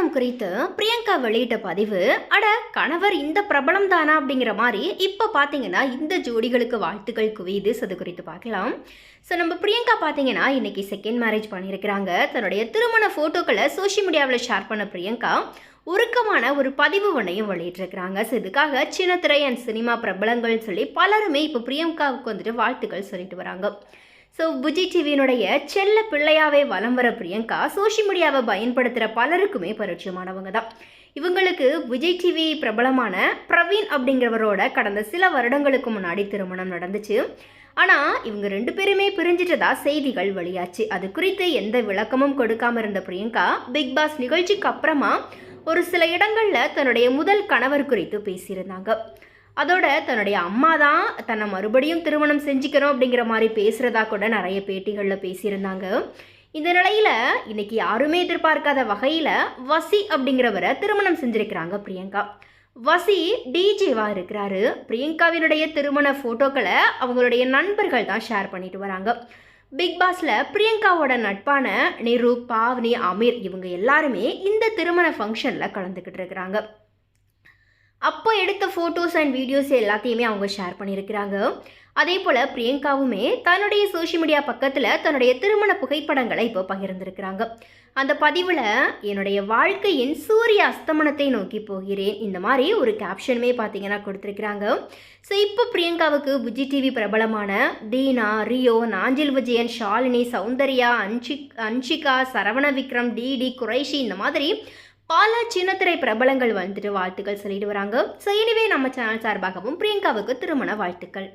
திருமணம் குறித்து பிரியங்கா வெளியிட்ட பதிவு அட கணவர் இந்த பிரபலம் தானா அப்படிங்கிற மாதிரி இப்போ பார்த்தீங்கன்னா இந்த ஜோடிகளுக்கு வாழ்த்துக்கள் குவியுது. அது குறித்து பார்க்கலாம். ஸோ நம்ம பிரியங்கா பார்த்தீங்கன்னா இன்னைக்கு செகண்ட் மேரேஜ் பண்ணியிருக்கிறாங்க. தன்னுடைய திருமண ஃபோட்டோக்களை சோஷியல் மீடியாவில் ஷேர் பண்ண பிரியங்கா உருக்கமான ஒரு பதிவு ஒன்றையும் வெளியிட்டிருக்கிறாங்க. ஸோ இதுக்காக சின்னத்திரை அண்ட் சினிமா பிரபலங்கள்னு சொல்லி பலருமே இப்போ பிரியங்காவுக்கு வந்துட்டு வாழ்த்துக்கள் சொல்லிட்டு வராங்க. ஸோ விஜய் டிவியினுடைய செல்ல பிள்ளையாவே வலம் வர பிரியங்கா சோஷியல் மீடியாவை பயன்படுத்துகிற பலருக்குமே பரிச்சயமானவங்க தான். இவங்களுக்கு விஜய் டிவி பிரபலமான பிரவீன் அப்படிங்கிறவரோட கடந்த சில வருடங்களுக்கு முன்னாடி திருமணம் நடந்துச்சு. ஆனால் இவங்க ரெண்டு பேருமே பிரிஞ்சிட்டதா செய்திகள் வெளியாச்சு. அது குறித்து எந்த விளக்கமும் கொடுக்காம இருந்த பிரியங்கா பிக் பாஸ் நிகழ்ச்சிக்கு அப்புறமா ஒரு சில இடங்களில் தன்னுடைய முதல் கணவர் குறித்து பேசியிருந்தாங்க. அதோட தன்னுடைய அம்மா தான் தன்னை மறுபடியும் திருமணம் செஞ்சுக்கணும் அப்படிங்கிற மாதிரி பேசுகிறதா கூட நிறைய பேட்டிகளில் பேசியிருந்தாங்க. இந்த நிலையில் இன்னைக்கு யாருமே எதிர்பார்க்காத வகையில் வசி அப்படிங்கிறவரை திருமணம் செஞ்சுருக்கிறாங்க பிரியங்கா. வசி டிஜேவாக இருக்கிறாரு. பிரியங்காவினுடைய திருமண ஃபோட்டோக்களை அவங்களுடைய நண்பர்கள் தான் ஷேர் பண்ணிட்டு வராங்க. பிக் பாஸில் பிரியங்காவோட நட்பான நிரு பாவ்னி அமீர் இவங்க எல்லாருமே இந்த திருமண ஃபங்க்ஷனில் கலந்துக்கிட்டு இருக்கிறாங்க. அப்போ எடுத்த ஃபோட்டோஸ் அண்ட் வீடியோஸ் எல்லாத்தையுமே அவங்க ஷேர் பண்ணியிருக்கிறாங்க. அதே போல் பிரியங்காவுமே தன்னுடைய சோஷியல் மீடியா பக்கத்தில் தன்னுடைய திருமண புகைப்படங்களை இப்போ பகிர்ந்திருக்கிறாங்க. அந்த பதிவில் என்னுடைய வாழ்க்கையின் சூரிய அஸ்தமனத்தை நோக்கி போகிறேன் இந்த மாதிரி ஒரு கேப்ஷனுமே பார்த்தீங்கன்னா கொடுத்துருக்குறாங்க. ஸோ இப்போ பிரியங்காவுக்கு விஜய் டிவி பிரபலமான தீனா ரியோ நாஞ்சில் விஜயன் ஷாலினி சௌந்தர்யா அன்ஷிக் அன்ஷிகா சரவண விக்ரம் டிடி குறைஷி இந்த மாதிரி பல சின்னத்திரை பிரபலங்கள் வந்துட்டு வாழ்த்துக்கள் சொல்லிட்டு வராங்க. ஸோ இனிவே நம்ம சேனல் சார்பாகவும் பிரியங்காவுக்கு திருமண வாழ்த்துக்கள்.